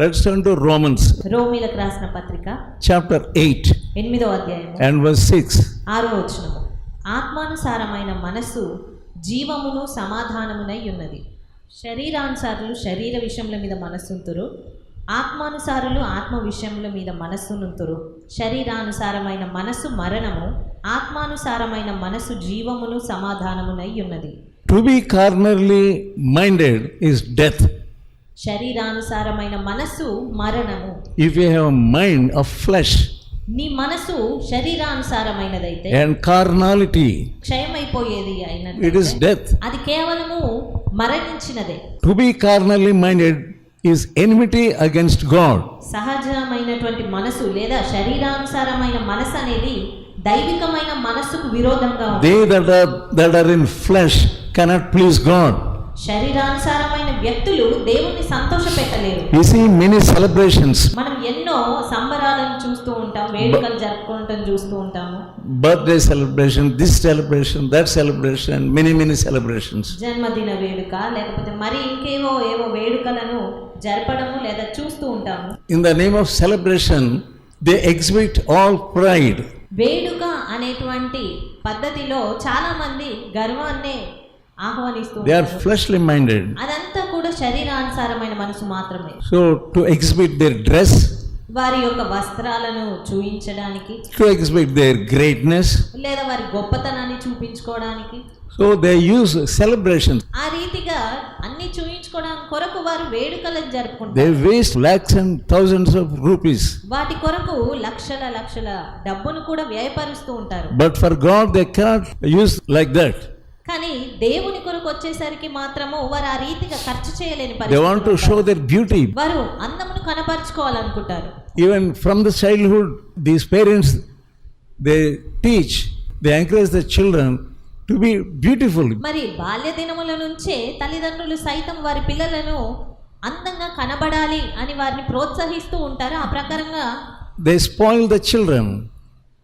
Let's turn to Romans రోమిలకు రాసిన పత్రిక chapter 8 ఎనిమిదో అధ్యాయము and verse 6. ఆరో వచనము. ఆత్మానుసారమైన మనస్సు జీవమును సమాధానమునై ఉన్నది. శరీరానుసారులు శరీర విషయముల మీద మనస్సుంతురు. ఆత్మానుసారులు ఆత్మ విషయముల మీద మనస్సునుంతురు. శరీరానుసారమైన మనస్సు మరణము ఆత్మానుసారమైన మనస్సు జీవమును సమాధానమునై ఉన్నది. To be carnally minded is death. శరీరానుసారమైన మనస్సు మరణము. If you have mind of flesh నీ మనసు శరీరానుసారమైనదైతే అండ్ కార్నాలిటీ క్షయమైపోయేది అయినది ఇట్ ఇస్ డెత్ అది కేవలము మరణించినదే. To be carnally minded is enmity against God సహజమైనటువంటి మనసు లేదా శరీరానుసారమైన మనసు అనేది దైవికమైన మనసుకు విరోధంగా they that are that in flesh cannot please God శరీరానుసారమైన వ్యక్తులు దేవుణ్ణి సంతోషపెట్టలేరు. యు సీ మెనీ సెలబ్రేషన్స్ మనం ఎన్నో సంబరాలను చూస్తూ ఉంటాం వేడుకలు జరుపుకుంటాం చూస్తూ ఉంటాము. Birthday celebration this celebration that celebration many many celebrations జన్మదిన వేడుక లేకపోతే మరి ఇంకేవో ఏవో వేడుకలను జరపడము లేదా చూస్తూ ఉంటాము. In the name of celebration they exhibit all pride వేడుక అనేటువంటి పద్ధతిలో చాలా మంది గర్వాన్నే ఆహ్వానిస్తూ They are ఉంటారు fleshly minded. అదంతా కూడా శరీరానుసారమైన మనసు మాత్రమే So, to exhibit their dress, వారి యొక్క వస్త్రాలను చూయించడానికి to exhibit their greatness, లేదా వారి గొప్పతనాన్ని చూపించుకోవడానికి so they use celebrations. ఆ రీతిగా అన్ని చూయించుకోవడానికి కొరకు వారు వేడుకలను జరుపుకుంటారు They waste lakhs and thousands of rupees. వాటి కొరకు లక్షల లక్షల డబ్బును కూడా వ్యయపరుస్తూ ఉంటారు But for God, they cannot use like that. కానీ దేవుని కొరకు వచ్చేసరికి మాత్రము వారు ఆ రీతిగా ఖర్చు చేయలేని want to పరిస్థితి show their beauty. వారు అందమును కనపరుచుకోవాలనుకుంటారు Even from the childhood, these parents, they teach, they encourage the children to be beautiful. మరి బాల్య దినముల నుంచే తల్లిదండ్రులు సైతం వారి పిల్లలను అందంగా కనబడాలి అని వారిని ప్రోత్సహిస్తూ ఉంటారు ఆ ప్రకారంగా They spoil the children.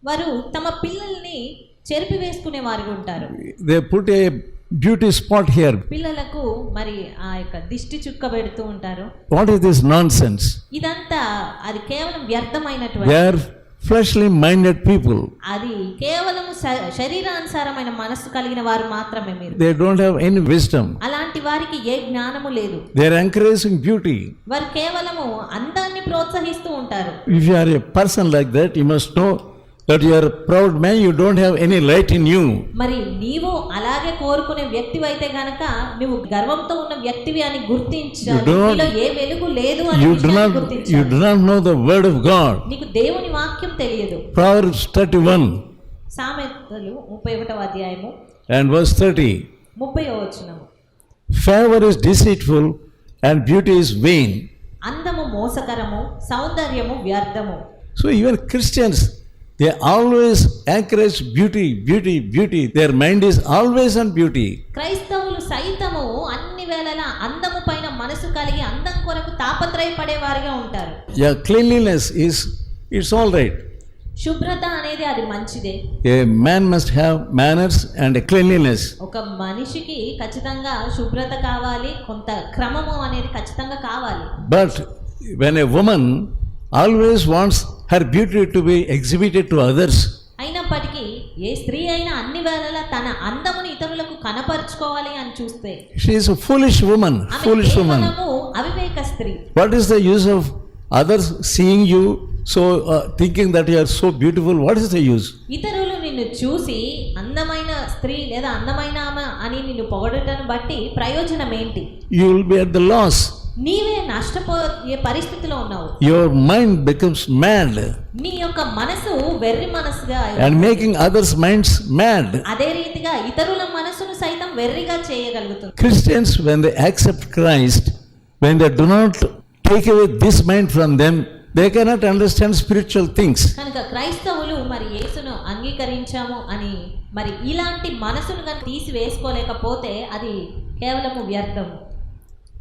వారు తమ పిల్లల్ని చెరిపి వేసుకునే వారు ఉంటారు. They put a beauty spot here పిల్లలకు మరి ఆ యొక్క దిష్టి చుక్క పెడుతూ ఉంటారు. వాట్ ఇస్ దిస్ నాన్ ఇదంతా అది కేవలం వ్యర్థమైనటువంటి ఆర్ ఫ్లెష్లీ మైండెడ్ పీపుల్ అది కేవలం శరీరానుసారమైన మనసు కలిగిన వారు మాత్రమే మీరు. They don't have any wisdom అలాంటి వారికి ఏ జ్ఞానము లేదు. దే ఆర్ ఎంకరేజింగ్ బ్యూటీ వారు కేవలము అందాన్ని ప్రోత్సహిస్తూ ఉంటారు. If you are a person like that you must know that you are a proud man, you don't have any light in you. మరి నీవు అలాగే కోరుకునే వ్యక్తివి అయితే గనక నువ్వు గర్వంతో ఉన్న వ్యక్తివి అని గుర్తించాలి నీలో ఏ వెలుగు లేదు అని You do విషయాన్ని not, you గుర్తించాలి do not know the word of God. నీకు దేవుని వాక్యం తెలియదు Proverbs 31 సామెతలు ముప్పై ఒకటవ అధ్యాయము and verse 30. ముప్పై వచనము Favor is deceitful and beauty is vain. అందము మోసకరము సౌందర్యము వ్యర్థము So even Christians, they always encourage beauty beauty beauty their mind is always and beauty క్రైస్తవులు సైతము అన్ని వేళల అందము పైన మనసు కలిగి అందం కొరకు తాపత్రయ పడేవారుగా ఉంటారు. Yeah cleanliness is it's all right శుభ్రత అనేది అది మంచిదే. A man must have manners and cleanliness ఒక మనిషికి ఖచ్చితంగా శుభ్రత కావాలి కొంత క్రమము అనేది ఖచ్చితంగా కావాలి. But when a woman always wants her beauty to be exhibited to others, అయినప్పటికీ ఏ స్త్రీ అయినా అన్ని వేళలా తన అందమును ఇతరులకు కనపరుచుకోవాలి అని చూస్తే she is a foolish woman, ఆమె foolish woman. కేవలము అవివేక స్త్రీ What is the use of others seeing you so uh, thinking that you are so beautiful? What is the use? ఇతరులు నిన్ను చూసి అందమైన స్త్రీ లేదా అందమైన అని నిన్ను పొగడటను బట్టి ప్రయోజనం ఏంటి You will be at the loss. నీవే నష్టపోయే పరిస్థితిలో ఉన్నావు. యువర్ మైండ్ బికమ్స్ మ్యాడ్ నీ యొక్క మనసు వెర్రి మనసుగా and making others minds mad అదే రీతిగా ఇతరుల మనసును సైతం వెర్రిగా చేయగలుగుతుంది. Christians when they accept Christ when they do not take away this mind from them they cannot understand spiritual things కనుక క్రైస్తవులు మరి యేసును అంగీకరించాము అని మరి ఇలాంటి మనసును కనుక తీసి వేసుకోలేకపోతే అది కేవలము వ్యర్థము.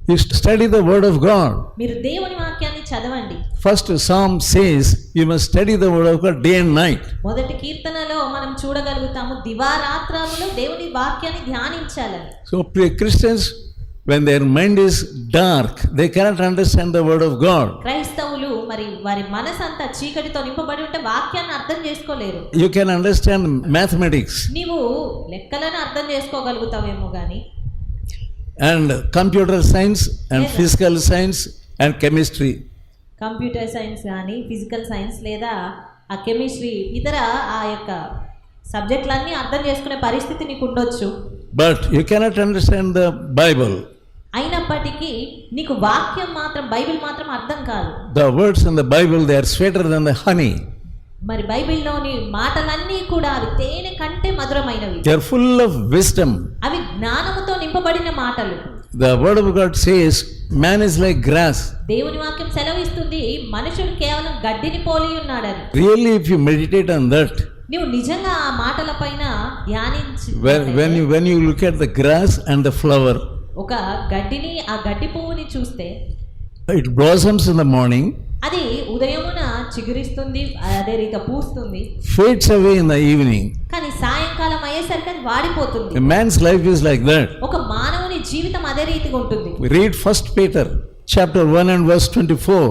You study the Word of God. మీరు దేవుని వాక్యాన్ని చదవండి First Psalm says you must study the Word of God day and night. మొదటి కీర్తనలో మనం చూడగలుగుతాము దివారాత్రాలలో దేవుని వాక్యాన్ని ధ్యానించాలని So pre- Christians, when their mind is dark, they cannot understand the word of God. క్రైస్తవులు మరి వారి మనసు అంతా చీకటితో నింపబడి ఉంటే వాక్యాన్ని అర్థం చేసుకోలేరు You can understand mathematics నీవు లెక్కలను అర్థం చేసుకోగలుగుతావేమో కానీ and computer science and physical science and chemistry. Computer science కానీ ఫిజికల్ సైన్స్ లేదా ఆ కెమిస్ట్రీ ఇతర ఆ యొక్క సబ్జెక్టులన్నీ అర్థం చేసుకునే పరిస్థితి నీకు ఉండొచ్చు but you cannot understand the Bible అయినప్పటికీ నీకు వాక్యం మాత్రం బైబిల్ మాత్రం అర్థం కాదు. The words in the Bible they are sweeter than the honey మరి బైబిల్లోని మాటలన్నీ కూడా అవి తేనె కంటే మధురమైనవి They are full of wisdom. అవి జ్ఞానముతో నింపబడిన మాటలు The word of God says, man is like grass. దేవుని వాక్యం సెలవిస్తుంది మనుషుడు కేవలం గడ్డిని పోలి ఉన్నాడని Really, if you meditate on that, నువ్వు నిజంగా ఆ మాటల పైన ధ్యానించి when, when, you, when you look at the grass and the flower, ఒక గడ్డిని ఆ గడ్డి పువ్వుని చూస్తే it blossoms in the morning, అది ఉదయమున చిగురిస్తుంది అదే రీత పూస్తుంది fades away in the evening. కానీ సాయంకాలం అయ్యేసరికి అది వాడిపోతుంది man's life is like that. ఒక మానవుని జీవితం అదే రీతిగా ఉంటుంది read First Peter chapter 1 and verse 24.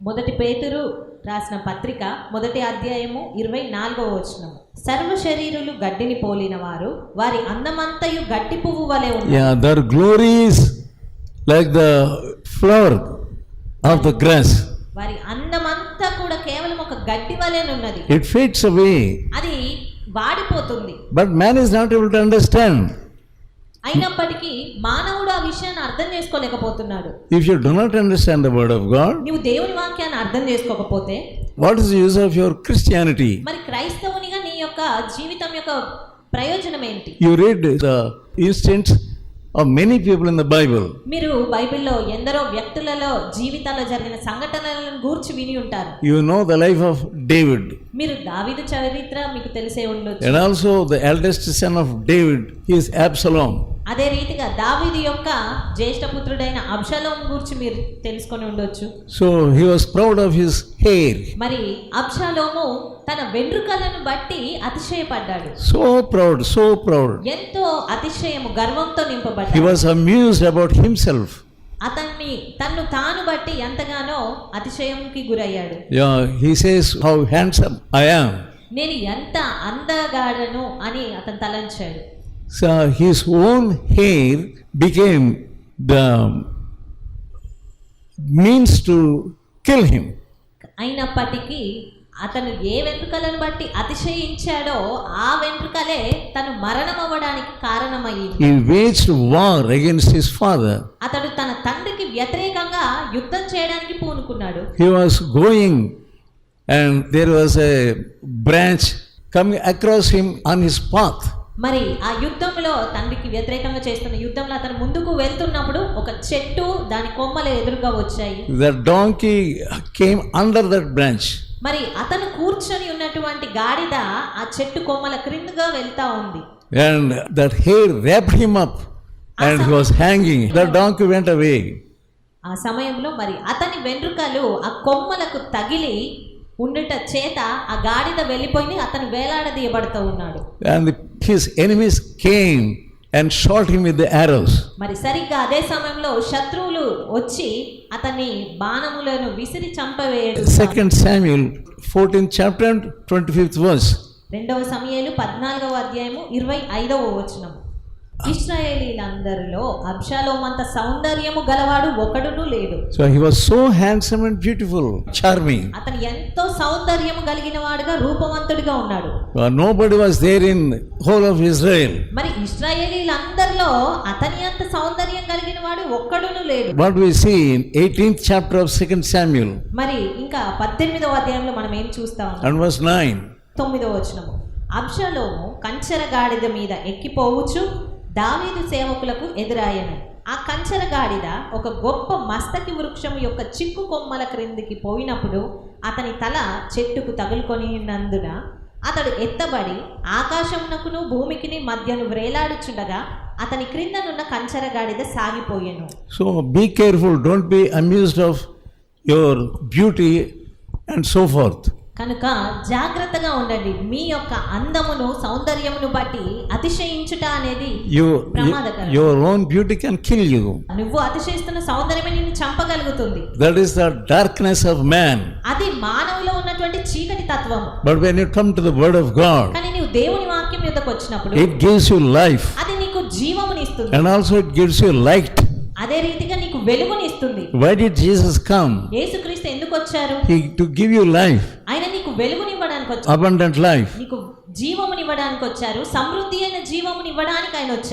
మొదటి పేతురు రాసిన పత్రిక మొదటి అధ్యాయము ఇరవై నాలుగవ వచనం సర్వ శరీరులు గడ్డిని పోలిన వారు వారి అందమంతయు గడ్డి పువ్వు వలె ఉంది glory is like the flower of the grass. వారి అన్నమంతా కూడా కేవలం ఒక గడ్డి వలే ఉన్నది ఇట్ ఫేడ్స్ అవే అది వాడిపోతుంది. But man is not able to understand అయినప్పటికీ మానవుడు ఆ విషయాన్ని అర్థం చేసుకోలేకపోతున్నాడు. If you do not understand the word of God నీవు దేవుని వాక్యాన్ని అర్థం చేసుకోకపోతే what is the use of your Christianity మరి క్రైస్తవునిగా నీ యొక్క జీవితం యొక్క ప్రయోజనం ఏంటి you read the instances of many people in the Bible. మీరు బైబిల్లో ఎందరో వ్యక్తులలో జీవితాల్లో జరిగిన సంఘటనలను గూర్చి విని ఉంటారు You know the life of David, మీరు దావీదు చరిత్ర మీకు తెలిసే ఉండొచ్చు and also the eldest son of David is Absalom. అదే రీతిగా దావీదు యొక్క జ్యేష్ఠ పుత్రుడైన అబ్షలోం గురించి మీరు తెలుసుకొని ఉండొచ్చు So he was proud of his hair. మరి అబ్షలోము తన వెంట్రుకలను బట్టి అతిశయపడ్డాడు So proud, so proud. ఎంతో అతిశయము గర్వంతో నింపబడ్డాడు was amused about himself. అతన్ని తన్ను తాను బట్టి ఎంతగానో అతిశయంకి గురయ్యాడు Yeah, he says, How handsome I am. నేను ఎంత అందగాడను అని అతను తలంచాడు So his own hair became the means to kill him. అయినప్పటికీ అతను ఏ వెంట్రుకలను బట్టి అతిశయించాడో ఆ వెంట్రుకలే తను మరణం అవ్వడానికి కారణమయ్యింది He waged war against his father. అతడు తన తండ్రికి వ్యతిరేకంగా యుద్ధం చేయడానికి పూనుకున్నాడు He was going, and there was a branch coming across him on his path. మరి ఆ యుద్ధంలో తండ్రికి వ్యతిరేకంగా చేస్తున్న యుద్ధంలో అతను ముందుకు వెళ్తున్నప్పుడు ఒక చెట్టు దాని కొమ్మలు ఎదురుగా వచ్చాయి The donkey came under that branch. మరి అతను కూర్చొని ఉన్నటువంటి గాడిద ఆ చెట్టు కొమ్మల క్రిందగా వెళ్తా ఉంది And that hair wrapped him up and he was hanging. The donkey went away. ఆ సమయంలో మరి అతని వెంట్రుకలు ఆ కొమ్మలకు తగిలి ఉండుట చేత ఆ గాడిద వెళ్ళిపోయింది అతను వేలాడదీయబడుతూ ఉన్నాడు And his enemies came and shot him with the arrows. మరి సరిగ్గా అదే సమయంలో శత్రువులు వచ్చి అతన్ని బాణములను విసిరి చంపవేయడు Second Samuel 14th chapter and 25th verse. రెండవ సమయాలు పద్నాలుగవ అధ్యాయము ఇరవై ఐదవ వచనం ఇస్రాయేలీలందరిలో అబ్షాలోమంత సౌందర్యము గలవాడు ఒకడును లేడు So he was so handsome and beautiful, charming. అతను ఎంతో సౌందర్యము కలిగిన వాడుగా రూపవంతుడిగా ఉన్నాడు nobody was there in whole of Israel. మరి ఇస్రాయేలీలందరిలో అతని అంత సౌందర్యం కలిగిన వాడు ఒక్కడును లేడు What we see in 18th chapter of Second Samuel మరి ఇంకా పద్దెనిమిదవ అధ్యాయంలో మనం ఏం చూస్తాం and verse 9. తొమ్మిదవ వచనము అబ్షలోము కంచెర గాడిద మీద ఎక్కిపోవచ్చు దావీదు సేవకులకు ఎదురాయను ఆ కంచెల గాడిద ఒక గొప్ప మస్తకి వృక్షము యొక్క చిక్కు కొమ్మల క్రిందికి పోయినప్పుడు అతని తల చెట్టుకు తగులుకొని నందున అతడు ఎత్తబడి ఆకాశమునకును భూమికిని మధ్యను వ్రేలాడుచుండగా అతని క్రిందనున్న కంచెర గాడిద సాగిపోయాను so be careful don't be amused of your beauty and so forth. కనుక జాగ్రత్తగా ఉండండి మీ యొక్క అందమును సౌందర్యమును బట్టి అతిశయించుట అనేది ప్రమాదకరం. your own beauty can kill you. నువ్వు అతిశయిస్తున్న సౌందర్యమే నిన్ను చంపగలుగుతుంది That is the darkness of man. అది మానవులో ఉన్నటువంటి చీకటి తత్వము But when you come to the Word of God, కానీ నీవు దేవుని వాక్యం యుద్ధకు వచ్చినప్పుడు it gives you life అది నీకు జీవమునిస్తుంది and also it gives you light. అదే రీతిగా నీకు వెలుగునిస్తుంది Why did Jesus come? యేసుక్రీస్తు ఎందుకు వచ్చారు you life, ఆయన నీకు వెలుగునివ్వడానికి వచ్చారు. నీకు జీవమునివ్వడానికి వచ్చారు సమృద్ధి అయిన జీవమునివ్వడానికి ఆయన వచ్చారు